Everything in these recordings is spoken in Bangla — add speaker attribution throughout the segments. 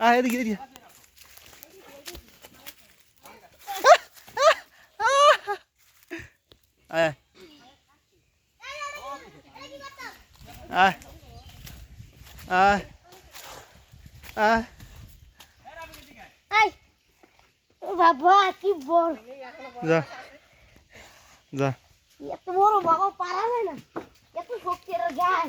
Speaker 1: আয় এদিকে এদিকে। আয় আয়। আয় আয়
Speaker 2: বাবা কি বড়।
Speaker 1: যা যা।
Speaker 2: এত বড় বাবা পারা যায় না। এত শক্তি এর গায়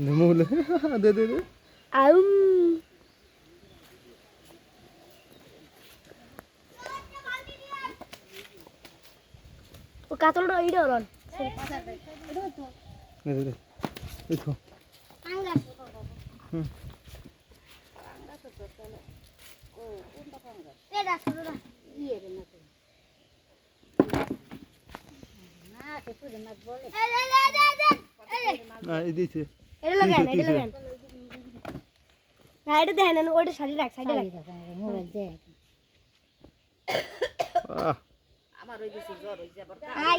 Speaker 3: ওই ওয়ার আবার ওই ওয়ার্ডার বানাইতে দিবে এই
Speaker 2: না এরকম করে দেন পাগা করে
Speaker 3: বৌরাইতে পান আমি তো তো
Speaker 1: ওরে বাবা নমুল দে দে দে
Speaker 2: আউম ও কাতলটা এইটা হলন
Speaker 1: দে দে দে দেখো হুম না এই দিছে
Speaker 2: এটা লাগান এটা লাগান না এটা দেখেন না ওটা সাইডে রাখ সাইডে রাখ
Speaker 1: আহ
Speaker 3: আমার ওই বেশি জ্বর হইছে বড়
Speaker 2: আই